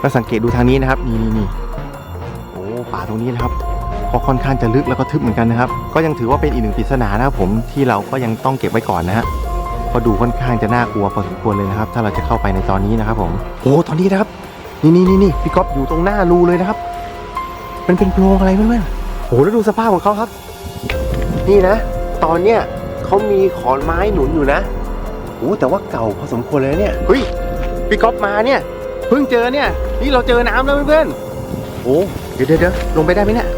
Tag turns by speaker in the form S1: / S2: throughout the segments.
S1: แล้วสังเกตดูทางนี้นะครับนี่นี่นี่โอ้ป่าตรงนี้นะครับก็ค่อนข้างจะลึกแล้วก็ทึบเหมือนกันนะครับ ก็ยังถือว่าเป็นอีกหนึ่งปริศนานะครับผมที่เราก็ยังต้องเก็บไว้ก่อนนะฮะก็ดูค่อนข้างจะน่ากลัวพอสมควรเลยนะครับ ถ้าเราจะเข้าไปในตอนนี้นะครับผมโอ้ตอนนี้นะครับนี่นี่นี่นี่พี่ก๊อฟอยู่ตรงหน้ารูเลยนะครับ มันเป็นโพรงอะไรเพื่อนๆโอ้แล้วดูสภาพของเขาครับ นี่นะ ตอนเนี้ยเขามีขอนไม้หนุนอยู่นะโอ้แต่ว่าเก่าพอสมควรเลยเนี่ยเฮ้ยพี่ก๊อฟมาเนี่ย เพิ่งเจอเนี่ย นี่เราเจอน้ำแล้วเพื่อนๆโอ้เดี๋ยวเดี๋ยวเดี๋ยวลงไปได้ไหมเนี่ย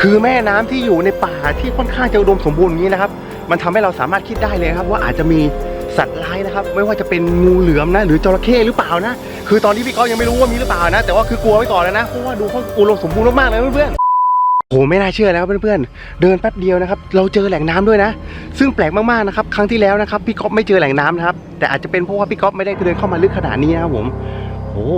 S1: คือแม่น้ำที่อยู่ในป่าที่ค่อนข้างจะอุดมสมบูรณ์นี้นะครับ มันทำให้เราสามารถคิดได้เลยครับ ว่าอาจจะมีสัตว์ร้ายนะครับ ไม่ว่าจะเป็นงูเหลือมนะหรือจระเข้หรือเปล่านะ คือตอนนี้พี่ก๊อฟยังไม่รู้ว่ามีหรือเปล่านะ แต่ว่าคือกลัวไว้ก่อนแล้วนะเพราะว่าดูเขาอุดมสมบูรณ์มากๆเลยเพื่อนๆโหไม่น่าเชื่อนะครับเพื่อนๆเดินแป๊บเดียวนะครับ เราเจอแหล่งน้ำด้วยนะ ซึ่งแปลกมากๆนะครับ ครั้งที่แล้วนะครับพี่ก๊อฟไม่เจอแหล่งน้ำนะครับแต่อาจจะเป็นเพราะว่าพี่ก๊อฟไม่ได้เดินเข้ามาลึกขนาดนี้นะครับผม โอ้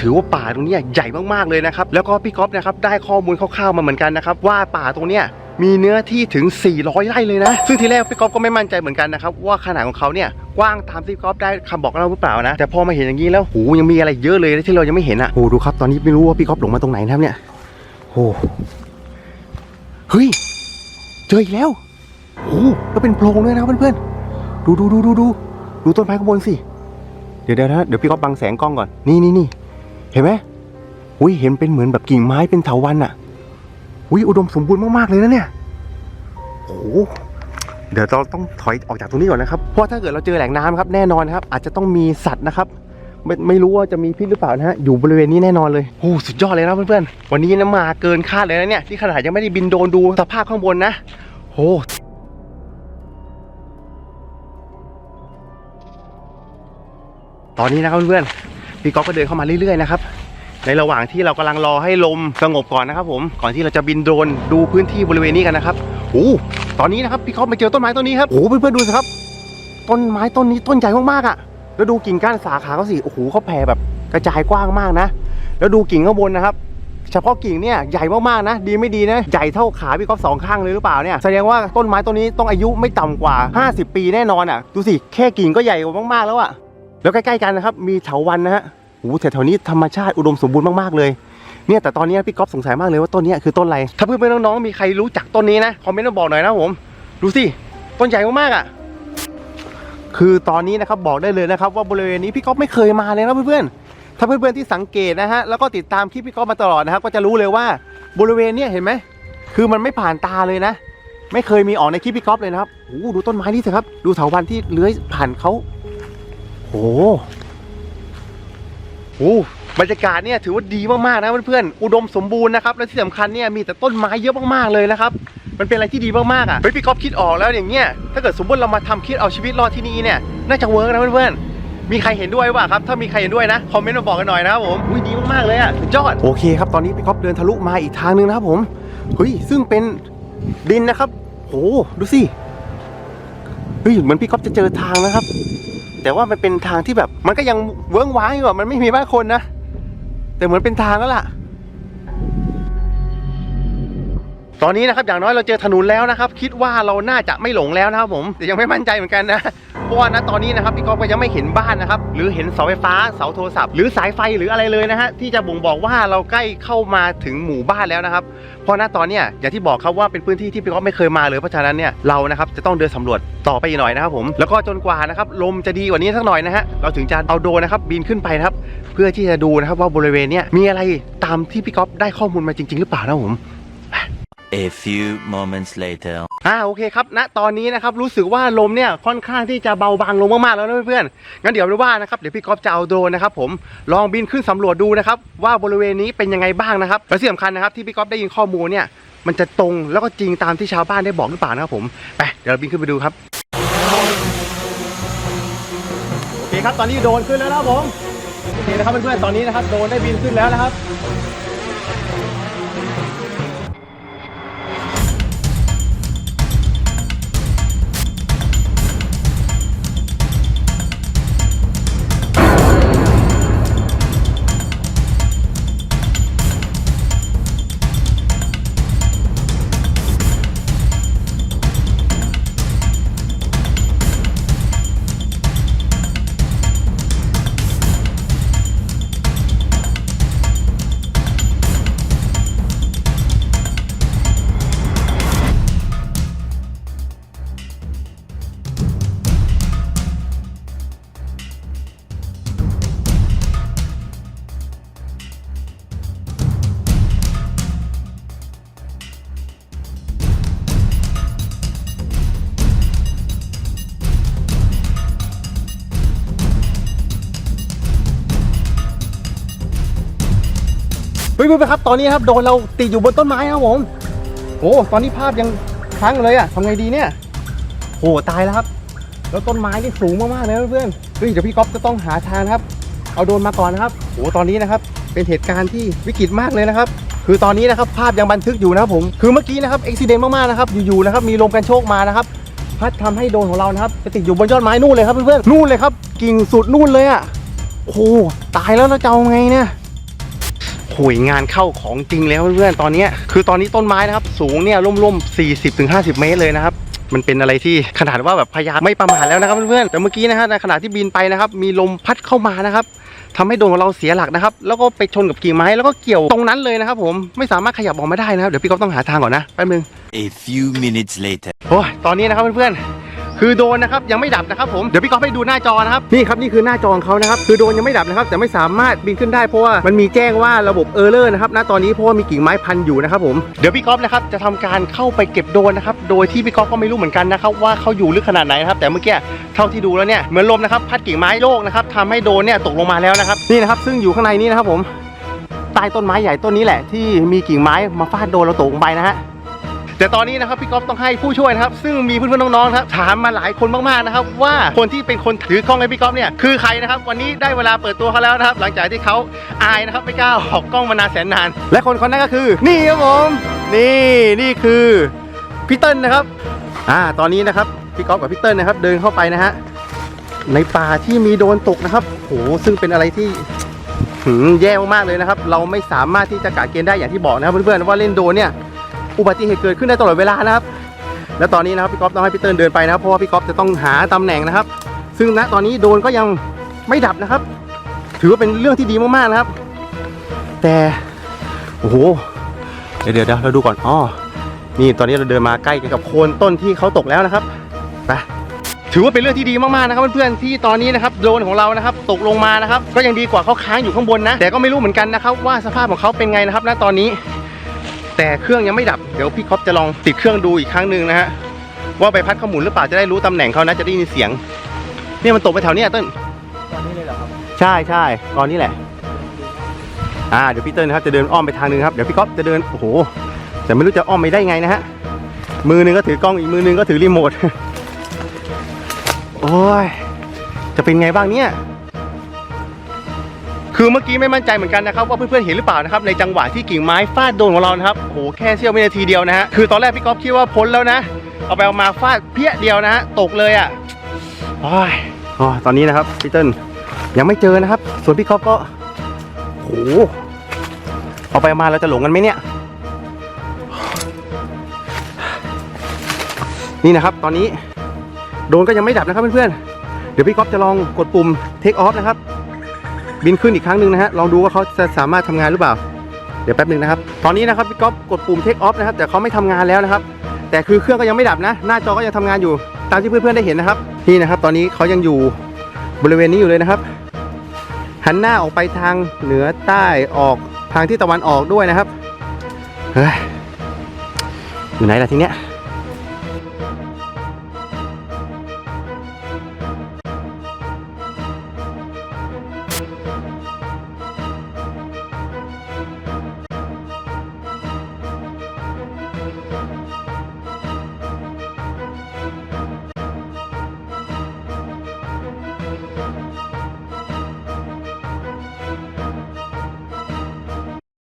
S1: ถือว่าป่าตรงนี้ใหญ่มากๆเลยนะครับ แล้วก็พี่ก๊อฟนะครับได้ข้อมูลคร่าวๆมาเหมือนกันนะครับ ว่าป่าตรงเนี้ยมีเนื้อที่ถึง 400 ไร่เลยนะ ซึ่งทีแรกพี่ก๊อฟก็ไม่มั่นใจเหมือนกันนะครับ ว่าขนาดของเขาเนี่ยกว้างตามที่พี่ก๊อฟได้คำบอกเราหรือเปล่านะ แต่พอมาเห็นอย่างนี้แล้วโหยังมีอะไรเยอะเลยที่เรายังไม่เห็นอะโหดูครับตอนนี้ไม่รู้ว่าพี่ก๊อฟหลงมาตรงไหนนะครับเนี่ยโหเฮ้ยเจออีกแล้วโอ้แล้วเป็นโพรงด้วยนะเพื่อนๆดูดูดูดูดูดูต้นไม้ข้างบนสิ ดี๋ยวเดี๋ยวนะเดี๋ยวพี่ก๊อฟบังแสงกล้องก่อน นี่นี่นี่เห็นไหมอุ้ยเห็นเป็นเหมือนแบบกิ่งไม้เป็นเถาวันอะอุ้ยอุดมสมบูรณ์มากๆเลยนะเนี่ยโอ้โหเดี๋ยวเราต้องถอยออกจากตรงนี้ก่อนนะครับ เพราะถ้าเกิดเราเจอแหล่งน้ำครับ แน่นอนครับ อาจจะต้องมีสัตว์นะครับ ไม่ไม่รู้ว่าจะมีพิษหรือเปล่านะฮะ อยู่บริเวณนี้แน่นอนเลยโอ้สุดยอดเลยนะเพื่อนๆ วันนี้นะมาเกินคาดเลยนะเนี่ย ที่ขนาดยังไม่ได้บินโดนดูสภาพข้างบนนะโอ้ ตอนนี้นะครับเพื่อนๆพี่ก๊อฟก็เดินเข้ามาเรื่อยๆนะครับในระหว่างที่เรากำลังรอให้ลมสงบก่อนนะครับ ผมก่อนที่เราจะบินโดรนดูพื้นที่บริเวณนี้กันนะครับโอ้ตอนนี้นะครับพี่ก๊อฟมาเจอต้นไม้ต้นนี้ครับโอ้เพื่อนๆดูสิครับ ต้นไม้ต้นนี้ต้นใหญ่มากๆอะแล้วดูกิ่งก้านสาขาเขาสิโอ้โหเขาแผ่แบบกระจายกว้างมากนะ แล้วดูกิ่งข้างบนนะครับเฉพาะกิ่งเนี่ยใหญ่มากๆนะ ดีไม่ดีนะใหญ่เท่าขาพี่ก๊อฟสองข้างเลยหรือเปล่าเนี่ยแสดงว่าต้นไม้ต้นนี้ต้องอายุไม่ต่ำกว่า 50 ปีแน่นอนอะ ดูสิแค่กิ่งก็ใหญ่มากๆแล้วอะ แล้วใกล้ๆกันนะครับ มีเถาวันนะฮะโอ้โหแถวๆนี้ธรรมชาติอุดมสมบูรณ์มากๆเลยเนี่ยแต่ตอนนี้พี่ก๊อฟสงสัยมากเลยว่าต้นนี้คือต้นอะไร ถ้าเพื่อนๆน้องๆมีใครรู้จักต้นนี้นะคอมเมนต์มาบอกหน่อยนะผมดูสิต้นใหญ่มากๆอะ คือตอนนี้นะครับบอกได้เลยนะครับ ว่าบริเวณนี้พี่ก๊อฟไม่เคยมาเลยนะเพื่อนๆถ้าเพื่อนๆที่สังเกตนะฮะแล้วก็ติดตามคลิปพี่ก๊อฟมาตลอดนะครับก็จะรู้เลยว่าบริเวณนี้เห็นไหมคือมันไม่ผ่านตาเลยนะ ไม่เคยมีออกในคลิปพี่ก๊อฟเลยนะครับโอ้ดูต้นไม้นี่สิครับ ดูเถาวัลย์ที่เลื้อยผ่านเขา โอ้โหบรรยากาศเนี่ยถือว่าดีมากๆนะเพื่อนๆอุดมสมบูรณ์นะครับและที่สำคัญเนี่ยมีแต่ต้นไม้เยอะมากๆเลยนะครับมันเป็นอะไรที่ดีมากๆอะเฮ้ยพี่ก๊อฟคิดออกแล้วอย่างเงี้ยถ้าเกิดสมมติเรามาทำคิดเอาชีวิตรอดที่นี่เนี่ยน่าจะเวิร์กนะเพื่อนๆมีใครเห็นด้วยป่ะครับ ถ้ามีใครเห็นด้วยนะ คอมเมนต์มาบอกกันหน่อยนะครับผมอุ้ยดีมากๆเลยอะสุดยอด โอเคครับ ตอนนี้พี่ก๊อฟเดินทะลุมาอีกทางนึงนะครับผมเฮ้ยซึ่งเป็นดินนะครับ โห ดูสิ เฮ้ยเหมือนพี่ก๊อฟจะเจอทางนะครับ แต่ว่ามันเป็นทางที่แบบ มันก็ยังเวิ้งว้างอยู่อะมันไม่มีบ้านคนนะ แต่เหมือนเป็นทางแล้วล่ะ ตอนนี้นะครับอย่างน้อยเราเจอถนนแล้วนะครับ คิดว่าเราน่าจะไม่หลงแล้วนะครับผมแต่ยังไม่มั่นใจเหมือนกันนะเพราะว่าณตอนนี้นะครับพี่ก๊อฟก็ยังไม่เห็นบ้านนะครับ หรือเห็นเสาไฟฟ้าเสาโทรศัพท์ หรือสายไฟหรืออะไรเลยนะฮะที่จะบ่งบอกว่าเราใกล้เข้ามาถึงหมู่บ้านแล้วนะครับ เพราะณตอนเนี้ยอย่างที่บอกครับว่าเป็นพื้นที่ที่พี่ก๊อฟไม่เคยมาเลยเพราะฉะนั้นเนี่ยเรานะครับจะต้องเดินสำรวจต่อไปอีกหน่อยนะครับผมแล้วก็จนกว่านะครับลมจะดีกว่านี้สักหน่อยนะฮะเราถึงจะเอาโดรนนะครับบินขึ้นไปนะครับเพื่อที่จะดูนะครับว่าบริเวณเนี้ยมีอะไรตามที่พี่ก๊อฟได้ข้อมูลมาจริง ๆ หรือเปล่านะผม
S2: A few moments later.
S1: อ่าโอเคครับณตอนนี้นะครับรู้สึกว่าลมเนี่ยค่อนข้างที่จะเบาบางลงมากๆแล้วนะเพื่อนๆงั้นเดี๋ยวไม่ว่านะครับเดี๋ยวพี่ก๊อฟจะเอาโดรนนะครับผมลองบินขึ้นสำรวจดูนะครับว่าบริเวณนี้เป็นยังไงบ้างนะครับและที่สำคัญนะครับที่พี่ก๊อฟได้ยินข้อมูลเนี่ยมันจะตรงแล้วก็จริงตามที่ชาวบ้านได้บอกหรือเปล่านะครับผมไปเดี๋ยวเราบินขึ้นไปดูครับโอเคครับตอนนี้โดรนขึ้นแล้วนะครับผมโอเคนะครับเพื่อนๆตอนนี้นะครับโดรนได้บินขึ้นแล้วนะครับ เพื่อนๆครับ ตอนนี้ครับโดนเราติดอยู่บนต้นไม้ครับผมโอ้ตอนนี้ภาพยังค้างอยู่เลยอะทำไงดีเนี่ยโอ้ตายแล้วครับ แล้วต้นไม้นี่สูงมากๆเลยเพื่อนๆเฮ้ยเดี๋ยวพี่ก๊อฟจะต้องหาทางครับ เอาโดนมาก่อนนะครับโอ้ตอนนี้นะครับ เป็นเหตุการณ์ที่วิกฤตมากเลยนะครับ คือตอนนี้นะครับภาพยังบันทึกอยู่นะครับผมคือเมื่อกี้นะครับอุบิเหตุมากๆนะครับ อยู่ๆนะครับมีลมกันโชกมานะครับพัดทำให้โดนของเรานะครับติดอยู่บนยอดไม้นู่นเลยครับเพื่อนๆนู่นเลยครับ กิ่งสุดนู่นเลยอะโอ้ตายแล้วเราจะเอาไงเนี่ย หยงานเข้าของจริงแล้วเพื่อนๆตอนเนี้ยคือตอนนี้ต้นไม้นะครับ สูงเนี่ยร่มๆ 40-50 เมตรเลยนะครับมันเป็นอะไรที่ขนาดว่าแบบพยายามไม่ประมาทแล้วนะครับเพื่อนๆแต่เมื่อกี้นะฮะในขณะที่บินไปนะครับ มีลมพัดเข้ามานะครับทำให้โดรนของเราเสียหลักนะครับ แล้วก็ไปชนกับกิ่งไม้แล้วก็เกี่ยวตรงนั้นเลยนะครับ ผมไม่สามารถขยับออกมาได้นะครับเดี๋ยวพี่ก๊อฟต้องหาทางก่อนนะแป๊บนึง
S2: A few minutes later.
S1: โอ้ยตอนนี้นะครับเพื่อนๆ คือโดนนะครับยังไม่ดับนะครับผมเดี๋ยวพี่ก๊อฟให้ดูหน้าจอนะครับนี่ครับนี่คือหน้าจอของเขานะครับคือโดนยังไม่ดับนะครับแต่ไม่สามารถบินขึ้นได้เพราะว่ามันมีแจ้งว่าระบบเออร์เลอร์นะครับณตอนนี้เพราะว่ามีกิ่งไม้พันอยู่นะครับผมเดี๋ยวพี่ก๊อฟนะครับจะทำการเข้าไปเก็บโดนนะครับโดยที่พี่ก๊อฟก็ไม่รู้เหมือนกันนะครับว่าเขาอยู่ลึกขนาดไหนนะครับแต่เมื่อกี้เท่าที่ดูแล้วเนี่ยเหมือนลมนะครับพัดกิ่งไม้โยกนะครับทำให้โดนเนี่ยตกลงมาแล้วนะครับนี่นะครับซึ่งอยู่ข้างในนี้นะครับผมใต้ต้นไม้ใหญ่ต้นนี้แหละที่มีกิ่งไม้มาฟาดโดนเราตกลงไปนะฮะ แต่ตอนนี้นะครับพี่ก๊อฟต้องให้ผู้ช่วยนะครับ ซึ่งมีเพื่อนๆน้องๆนะครับถามมาหลายคนมากๆนะครับ ว่าคนที่เป็นคนถือกล้องให้พี่ก๊อฟเนี่ยคือใครนะครับ วันนี้ได้เวลาเปิดตัวเขาแล้วนะครับ หลังจากที่เขาอายนะครับไม่กล้าออกกล้องมานานแสนนาน และคนคนนั้นก็คือ นี่ครับผมนี่นี่คือพี่เติ้ลนะครับอ่าตอนนี้นะครับพี่ก๊อฟกับพี่เติ้ลนะครับ เดินเข้าไปนะฮะในป่าที่มีโดนตกนะครับโหซึ่งเป็นอะไรที่หืมแย่มากๆเลยนะครับ เราไม่สามารถที่จะกะเกณฑ์ได้อย่างที่บอกนะครับเพื่อนๆว่าเล่นโดนเนี่ย อุบัติเหตุเกิดขึ้นได้ตลอดเวลานะครับ และตอนนี้นะครับพี่ก๊อฟต้องให้พี่เติ้ลเดินไปนะครับเพราะว่าพี่ก๊อฟจะต้องหาตำแหน่งนะครับ ซึ่งณตอนนี้โดนก็ยังไม่ดับนะครับ ถือว่าเป็นเรื่องที่ดีมากๆนะครับ แต่โอ้โหเดี๋ยวเดี๋ยวเดี๋ยวเราดูก่อนอ๋อนี่ตอนนี้เราเดินมาใกล้กับโคนต้นที่เขาตกแล้วนะครับไปถือว่าเป็นเรื่องที่ดีมากๆนะครับเพื่อนๆที่ตอนนี้นะครับโดรนของเรานะครับตกลงมานะครับ ก็ยังดีกว่าเขาค้างอยู่ข้างบนนะ แต่ก็ไม่รู้เหมือนกันนะครับว่าสภาพของเขาเป็นไงนะครับณตอนนี้ แต่เครื่องยังไม่ดับเดี๋ยวพี่คอปจะลองติดเครื่องดูอีกครั้งหนึ่งนะฮะว่าใบพัดเขาหมุนหรือเปล่าจะได้รู้ตำแหน่งเขานะจะได้ยินเสียงเนี่ยมันตกไปแถวเนี้ยเต้น
S3: ตอนนี้เลยเหรอครับ
S1: ใช่ใช่ตอนนี้แหละ อ่าเดี๋ยวพี่เติ้ลนะครับจะเดินอ้อมไปทางหนึงครับเดี๋ยวพี่ก๊อฟจะเดินโอ้โหแต่ไม่รู้จะอ้อมไปได้ไงนะฮะมือหนึงก็ถือกล้องอีกมือหนึงก็ถือรีโมทโอ้ยจะเป็นไงบ้างเนี่ย คือเมื่อกี้ไม่มั่นใจเหมือนกันนะครับว่าเพื่อนๆเห็นหรือเปล่านะครับในจังหวะที่กิ่งไม้ฟาดโดนของเรานะครับโอ้โหแค่เสี้ยววินาทีเดียวนะฮะคือตอนแรกพี่ก๊อฟคิดว่าพ้นแล้วนะ เอาไปเอามาฟาดเพี้ยเดียวนะฮะตกเลยอะโอ้ยอ๋อตอนนี้นะครับพี่เติ้ลยังไม่เจอนะครับ ส่วนพี่ก๊อฟก็โอ้โหเอาไปเอามาเราจะหลงกันไหมเนี่ย นี่นะครับตอนนี้โดนก็ยังไม่ดับนะครับเพื่อนๆเดี๋ยวพี่ก๊อฟจะลองกดปุ่ม take off นะครับ บินขึ้นอีกครั้งหนึ่งนะฮะลองดูว่าเขาจะสามารถทำงานหรือเปล่า เดี๋ยวแป๊บหนึ่งนะครับ ตอนนี้นะครับพี่ก๊อฟกดปุ่ม take off นะครับแต่เขาไม่ทำงานแล้วนะครับ แต่คือเครื่องก็ยังไม่ดับนะ หน้าจอก็ยังทำงานอยู่ตามที่เพื่อนๆได้เห็นนะครับนี่นะครับตอนนี้เขายังอยู่บริเวณนี้อยู่เลยนะครับ หันหน้าออกไปทางเหนือใต้ออกทางที่ตะวันออกด้วยนะครับเฮ้ยอยู่ไหนล่ะทีเนี้ย thank you